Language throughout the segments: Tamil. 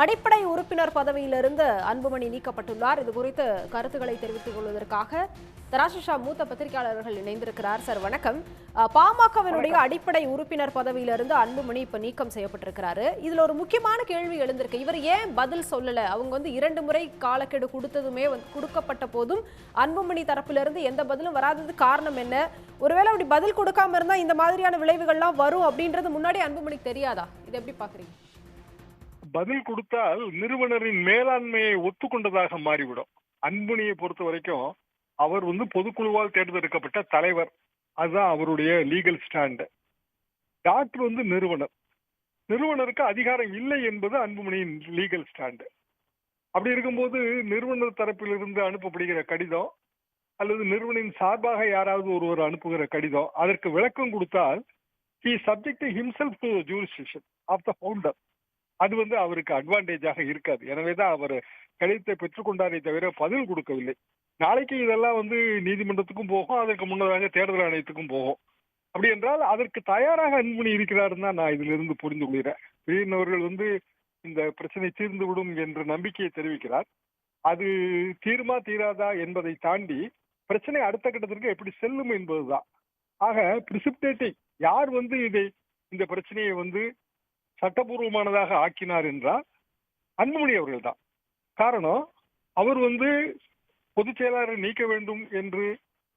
அடிப்படை உறுப்பினர் பதவியிலிருந்து அன்புமணி நீக்கப்பட்டுள்ளார். இது குறித்து கருத்துக்களை தெரிவித்துக் கொள்வதற்காக தராசிஷா மூத்த பத்திரிகையாளர்கள் இணைந்திருக்கிறார். சார் வணக்கம். பாமகவினுடைய அடிப்படை உறுப்பினர் பதவியிலிருந்து அன்புமணி இப்ப நீக்கம் செய்யப்பட்டிருக்கிறாரு. இதுல ஒரு முக்கியமான கேள்வி எழுந்திருக்கு. இவர் ஏன் பதில் சொல்லல? அவங்க வந்து இரண்டு முறை காலக்கெடு கொடுத்ததுமே வந்து கொடுக்கப்பட்ட போதும் அன்புமணி தரப்பிலிருந்து எந்த பதிலும் வராதது காரணம் என்ன? ஒருவேளை அப்படி பதில் கொடுக்காம இருந்தா இந்த மாதிரியான விளைவுகள்லாம் வரும் அப்படின்றது முன்னாடி அன்புமணிக்கு தெரியாதா? இது எப்படி பாக்குறீங்க? பதில் கொடுத்தால் நிறுவனரின் மேலாண்மையை ஒத்துக்கொண்டதாக மாறிவிடும். அன்புணியை பொறுத்த வரைக்கும் அவர் வந்து பொதுக்குழுவால் தேர்ந்தெடுக்கப்பட்ட தலைவர். அதுதான் அவருடைய லீகல் ஸ்டாண்டு டாக்டர் வந்து நிறுவனர்? நிறுவனருக்கு அதிகாரம் இல்லை என்பது அன்புமணியின் லீகல் ஸ்டாண்ட் அப்படி இருக்கும்போது நிறுவனர் தரப்பிலிருந்து அனுப்பப்படுகிற கடிதம் அல்லது நிறுவனின் சார்பாக யாராவது ஒருவர் அனுப்புகிற கடிதம் அதற்கு விளக்கம் கொடுத்தால் he subject himself to jurisdiction of the founder அது வந்து அவருக்கு அட்வான்டேஜாக இருக்காது. எனவே தான் அவர் கடிதத்தை பெற்றுக்கொண்டாரே தவிர பதில் கொடுக்கவில்லை. நாளைக்கு இதெல்லாம் வந்து நீதிமன்றத்துக்கும் போகும் அதற்கு முன்னதாக தேர்தல் ஆணையத்துக்கும் போகும். அப்படி என்றால் அதற்கு தயாராக அன்புமணி இருக்கிறாருன்னு தான் நான் இதுல இருந்து புரிந்து கொள்கிறேன். விஜயன் அவர்கள் வந்து இந்த பிரச்சனை தீர்ந்து விடும் என்ற நம்பிக்கையை தெரிவிக்கிறார். அது தீர்மா தீராதா என்பதை தாண்டி பிரச்சனை அடுத்த கட்டத்திற்கு எப்படி செல்லும் என்பதுதான். ஆக பிரிசிப்டேட்டிங் யார் வந்து இதை இந்த பிரச்சனையை வந்து சட்டபூர்வமானதாக ஆக்கினார் என்றால் அன்புமணி அவர்கள் தான் காரணம் அவர் வந்து பொதுச் செயலாளரை நீக்க வேண்டும் என்று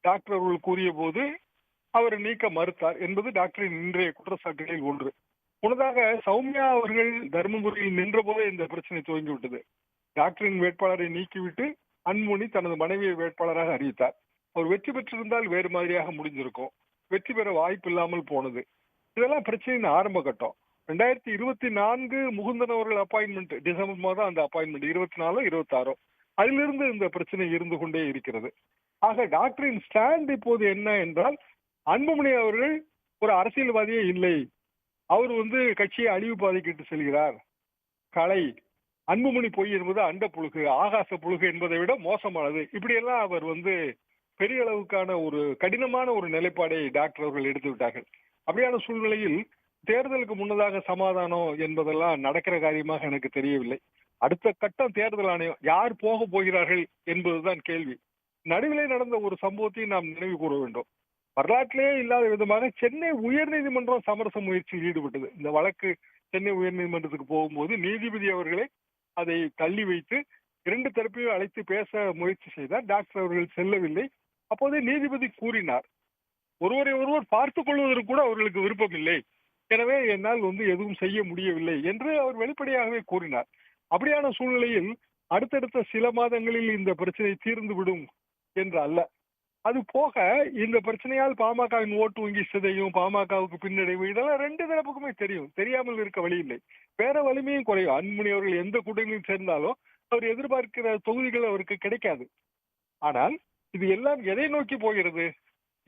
டாக்டர் அவர்கள் கூறிய போது அவர் நீக்க மறுத்தார் என்பது டாக்டரின் இன்றைய குற்றச்சாட்டுகளில் ஒன்று. முன்னதாக சௌமியா அவர்கள் தருமபுரியில் நின்ற போதே இந்த பிரச்சனை துவங்கிவிட்டது. டாக்டரின் வேட்பாளரை நீக்கிவிட்டு அன்புமணி தனது மனைவியை வேட்பாளராக அறிவித்தார். அவர் வெற்றி பெற்றிருந்தால் வேறு மாதிரியாக முடிஞ்சிருக்கும். வெற்றி பெற வாய்ப்பு இல்லாமல் போனது. இதெல்லாம் பிரச்சனையின் ஆரம்ப கட்டம். ரெண்டாயிரத்தி இருபத்தி நான்கு முகுந்தன் அவர்கள் அப்பாயின்மெண்ட் டிசம்பர் மாதம் அந்த அப்பாயின்மெண்ட் இருபத்தி நாலோ இருபத்தாறோ அதிலிருந்து இந்த பிரச்சனை இருந்து கொண்டே இருக்கிறது. ஆக டாக்டரின் ஸ்டாண்ட் இப்போது என்ன என்றால் அன்புமணி அவர்கள் ஒரு அரசியல்வாதியே இல்லை. அவர் வந்து கட்சியை அழிவு பாதைக்கிட்டு செல்கிறார். கலை அன்புமணி பொய் என்பது அண்ட புழுகு ஆகாச புழுகு என்பதை விட மோசமானது. இப்படியெல்லாம் அவர் வந்து பெரிய அளவுக்கான ஒரு கடினமான ஒரு நிலைப்பாடை டாக்டர் அவர்கள் எடுத்து விட்டார்கள் அப்படியான சூழ்நிலையில் தேர்தலுக்கு முன்னதாக சமாதானம் என்பதெல்லாம் நடக்கிற காரியமாக எனக்கு தெரியவில்லை. அடுத்த கட்டம் தேர்தல் ஆணையம் யார் போக போகிறார்கள் என்பதுதான் கேள்வி. நடுவிலே நடந்த ஒரு சம்பவத்தை நாம் நினைவு கூற வேண்டும். வரலாற்றிலேயே இல்லாத விதமாக சென்னை உயர்நீதிமன்றம் சமரச முயற்சியில் ஈடுபட்டது. இந்த வழக்கு சென்னை உயர்நீதிமன்றத்துக்கு போகும்போது நீதிபதி அவர்களை அதை தள்ளி வைத்து இரண்டு தரப்பையும் அழைத்து பேச முயற்சி செய்தார். டாக்டர் அவர்கள் செல்லவில்லை. அப்போதே நீதிபதி கூறினார். ஒருவரை ஒருவர் பார்த்துக் கொள்வதற்கு கூட அவர்களுக்கு விருப்பம் இல்லை எனவே என்னால் வந்து எதுவும் செய்ய முடியவில்லை என்று அவர் வெளிப்படையாகவே கூறினார். அப்படியான சூழ்நிலையில் அடுத்தடுத்த சில மாதங்களில் இந்த பிரச்சனை தீர்ந்து விடும் என்று அல்ல. அது போக இந்த பிரச்சனையால் பாமகவின் ஓட்டு வங்கி சிதையும் பாமகவுக்கு பின்னடைவு இதெல்லாம் ரெண்டு தரப்புக்குமே தெரியும். தெரியாமல் இருக்க வழி இல்லை. வேற வலிமையும் குறையும். அன்புமணி அவர்கள் எந்த கூட்டணியில் சேர்ந்தாலும் அவர் எதிர்பார்க்கிற தொகுதிகள் அவருக்கு கிடைக்காது. ஆனால் இது எல்லாம் எதை நோக்கி போகிறது?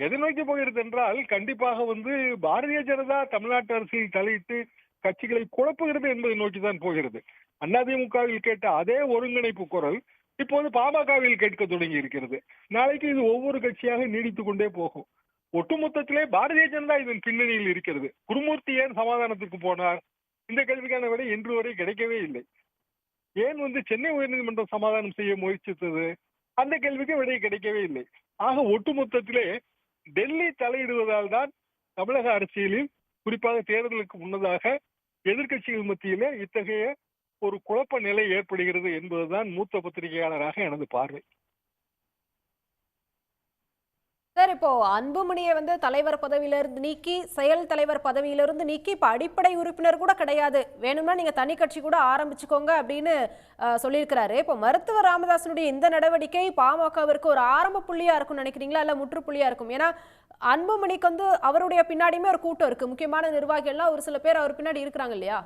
எதை நோக்கி போகிறது என்றால் கண்டிப்பாக வந்து பாரதிய ஜனதா தமிழ்நாட்டு அரசியல் தலையிட்டு கட்சிகளை குழப்புகிறது என்பதை நோக்கி தான் போகிறது. அதிமுகவில் கேட்ட அதே ஒருங்கிணைப்பு குரல் இப்போது பாமகவில் கேட்க தொடங்கி இருக்கிறது. நாளைக்கு இது ஒவ்வொரு கட்சியாக நீடித்துக் கொண்டே போகும். ஒட்டுமொத்தத்திலே பாரதிய ஜனதா இதன் பின்னணியில் இருக்கிறது. குருமூர்த்தி ஏன் சமாதானத்துக்கு போனார்? இந்த கேள்விக்கான விடை இன்று வரை கிடைக்கவே இல்லை. ஏன் வந்து சென்னை உயர்நீதிமன்றம் சமாதானம் செய்ய முயற்சித்தது? அந்த கேள்விக்கு விடை கிடைக்கவே இல்லை. ஆக ஒட்டுமொத்தத்திலே டெல்லி தலையிடுவதால் தான் தமிழக அரசியலில் குறிப்பாக தேர்தலுக்கு முன்னதாக எதிர்க்கட்சிகள் மத்தியிலே இத்தகைய ஒரு குழப்ப நிலை ஏற்படுகிறது என்பதுதான் மூத்த பத்திரிகையாளராக எனது பார்வை. சார் இப்போ அன்புமணியை வந்து தலைவர் பதவியிலிருந்து நீக்கி செயல் தலைவர் பதவியிலிருந்து நீக்கி இப்போ அடிப்படை உறுப்பினர் கூட கிடையாது. வேணும்னா நீங்க தனி கட்சி கூட ஆரம்பிச்சுக்கோங்க அப்படின்னு சொல்லியிருக்கிறாரு. இப்போ மருத்துவர் ராமதாசனுடைய இந்த நடவடிக்கை பாமகவிற்கு ஒரு ஆரம்ப புள்ளியா இருக்கும் நினைக்கிறீங்களா? இல்ல முற்றுப்புள்ளியா இருக்கும்? ஏன்னா அன்புமணிக்கு வந்து அவருடைய பின்னாடியுமே ஒரு கூட்டம் இருக்கு. முக்கியமான நிர்வாகிகள்லாம் ஒரு சில பேர் அவர் பின்னாடி இருக்கிறாங்க இல்லையா?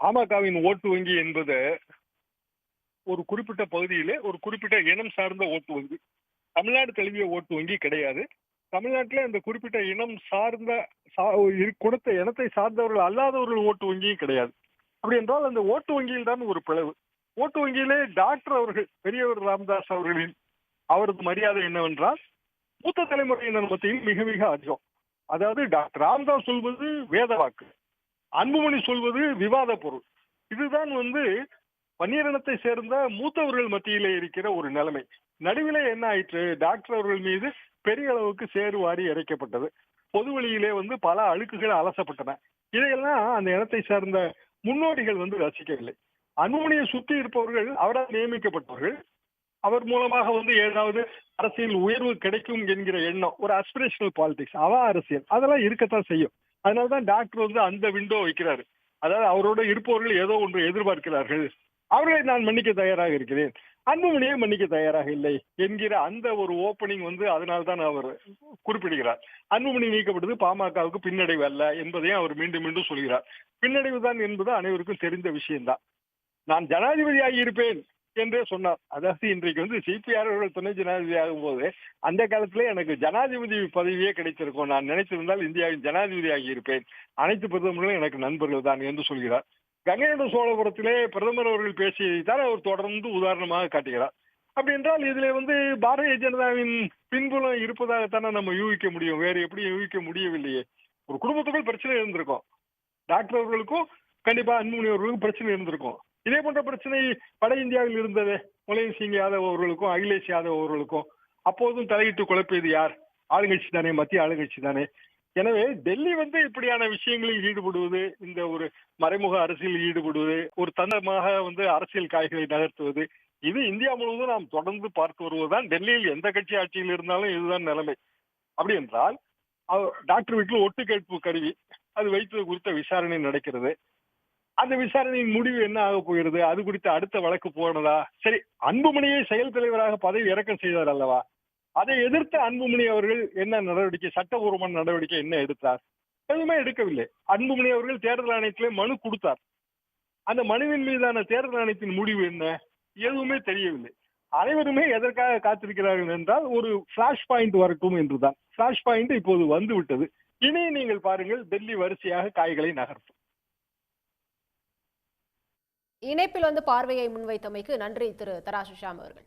பாமகவின் ஓட்டு வங்கி என்பது ஒரு குறிப்பிட்ட பகுதியிலே ஒரு குறிப்பிட்ட இனம் சார்ந்த ஓட்டு வங்கி. தமிழ்நாடு தழுவிய ஓட்டு வங்கி கிடையாது. தமிழ்நாட்டில் அந்த குறிப்பிட்ட இனம் சார்ந்த கொடுத்த இனத்தை சார்ந்தவர்கள் அல்லாதவர்கள் ஓட்டு வங்கியும் கிடையாது. அப்படி என்றால் அந்த ஓட்டு வங்கியில் தான் ஒரு பிளவு. ஓட்டு வங்கியிலே டாக்டர் அவர்கள் பெரியவர் ராமதாஸ் அவர்களின் அவரது மரியாதை என்னவென்றால் மூத்த தலைமுறையினர் மத்தியில் மிக மிக அதிகம். அதாவது டாக்டர் ராம்தாஸ் சொல்வது வேத வாக்கு அன்புமணி சொல்வது விவாத பொருள். இதுதான் வந்து பன்னியரினத்தை சேர்ந்த மூத்தவர்கள் மத்தியிலே இருக்கிற ஒரு நிலைமை. நடுவிலே என்ன ஆயிற்று? டாக்டர் அவர்கள் மீது பெரிய அளவுக்கு சேருவாரி இறைக்கப்பட்டது. பொது வழியிலே வந்து பல அழுக்குகள் அலசப்பட்டன. இதையெல்லாம் அந்த இனத்தை சார்ந்த முன்னோடிகள் வந்து ரசிக்கவில்லை. அன்புமணியை சுற்றி இருப்பவர்கள் அவரால் நியமிக்கப்பட்டவர்கள் அவர் மூலமாக வந்து ஏதாவது அரசியல் உயர்வு கிடைக்கும் என்கிற எண்ணம் ஒரு அஸ்பிரேஷனல் பாலிடிக்ஸ் அவ அரசியல் அதெல்லாம் இருக்கத்தான் செய்யும். அதனாலதான் டாக்டர் வந்து அந்த விண்டோ வைக்கிறாரு. அதாவது அவரோட இருப்பவர்கள் ஏதோ ஒன்று எதிர்பார்க்கிறார்கள். அவர்களை நான் மன்னிக்க தயாராக இருக்கிறேன். அன்புமணியை மன்னிக்க தயாராக இல்லை என்கிற அந்த ஒரு ஓப்பனிங் வந்து அதனால தான் அவர் குறிப்பிடுகிறார். அன்புமணி நீக்கப்பட்டது பாமகவுக்கு பின்னடைவு அல்ல என்பதையும் அவர் மீண்டும் மீண்டும் சொல்கிறார். பின்னடைவு தான் என்பது அனைவருக்கும் தெரிந்த விஷயம்தான். நான் ஜனாதிபதியாகி இருப்பேன் என்றே சொன்னார். அதாவது இன்றைக்கு வந்து சிபிஆர் அவர்கள் துணை ஜனாதிபதி ஆகும் போது அந்த காலத்திலே எனக்கு ஜனாதிபதி பதவியே கிடைத்திருக்கும். நான் நினைத்திருந்தால் இந்தியாவின் ஜனாதிபதியாகி இருப்பேன். அனைத்து பிரதமர்களும் எனக்கு நண்பர்கள் தான் என்று சொல்கிறார். கங்கைகொண்ட சோழபுரத்திலே பிரதமர் அவர்கள் பேசியதை தான் அவர் தொடர்ந்து உதாரணமாக காட்டுகிறார். அப்படி என்றால் இதுல வந்து பாரதிய ஜனதாவின் பின்புலம் இருப்பதாகத்தானே நம்ம யூகிக்க முடியும். வேற எப்படி யூகிக்க முடியவில்லையே. ஒரு குடும்பத்துக்குள் பிரச்சனை இருந்திருக்கும். டாக்டர் அவர்களுக்கும் கண்டிப்பா அன்புமணி அவர்களுக்கும் பிரச்சனை இருந்திருக்கும். இதே போன்ற பிரச்சனை வட இந்தியாவில் இருந்தது. முலாயம் சிங் யாதவ் அவர்களுக்கும் அகிலேஷ் யாதவ் அவர்களுக்கும். அப்போதும் தலையிட்டு குழப்பியது யார்? ஆளுங்கட்சி தானே மத்திய ஆளுங்கட்சி தானே. எனவே டெல்லி வந்து இப்படியான விஷயங்களில் ஈடுபடுவது இந்த ஒரு மறைமுக அரசியலில் ஈடுபடுவது ஒரு தந்தமாக வந்து அரசியல் காய்களை நகர்த்துவது இது இந்தியா முழுவதும் நாம் தொடர்ந்து பார்த்து வருவதுதான். டெல்லியில் எந்த கட்சி ஆட்சியில் இருந்தாலும் இதுதான் நிலைமை. அப்படி என்றால் டாக்டர் வீட்டில் ஒட்டு கேட்பு கருவி அது வைத்தது குறித்த விசாரணை நடக்கிறது. அந்த விசாரணையின் முடிவு என்ன ஆக போகிறது? அது குறித்து அடுத்த வழக்கு போனதா? சரி அன்புமணியை செயல் தலைவராக பதவி இறக்கம் செய்தார் அல்லவா? அதை எதிர்த்த அன்புமணி அவர்கள் என்ன நடவடிக்கை சட்டபூர்வமான நடவடிக்கை என்ன எடுத்தார்? எதுவுமே எடுக்கவில்லை. அன்புமணி அவர்கள் தேர்தல் ஆணையத்திலே மனு கொடுத்தார். அந்த மனுவின் மீதான தேர்தல் ஆணையத்தின் முடிவு என்ன? எதுவுமே தெரியவில்லை. அனைவருமே எதற்காக காத்திருக்கிறார்கள் என்றால் ஒரு பிளாஷ் பாயிண்ட் வரட்டும் என்றுதான். பிளாஷ் பாயிண்ட் இப்போது வந்து விட்டது இனி நீங்கள் பாருங்கள் டெல்லி வரிசையாக காய்களை நகர்த்தும். இணைப்பில் வந்து பார்வையை முன்வைத்தமைக்கு நன்றி திரு தராசு ஷாம் அவர்கள்.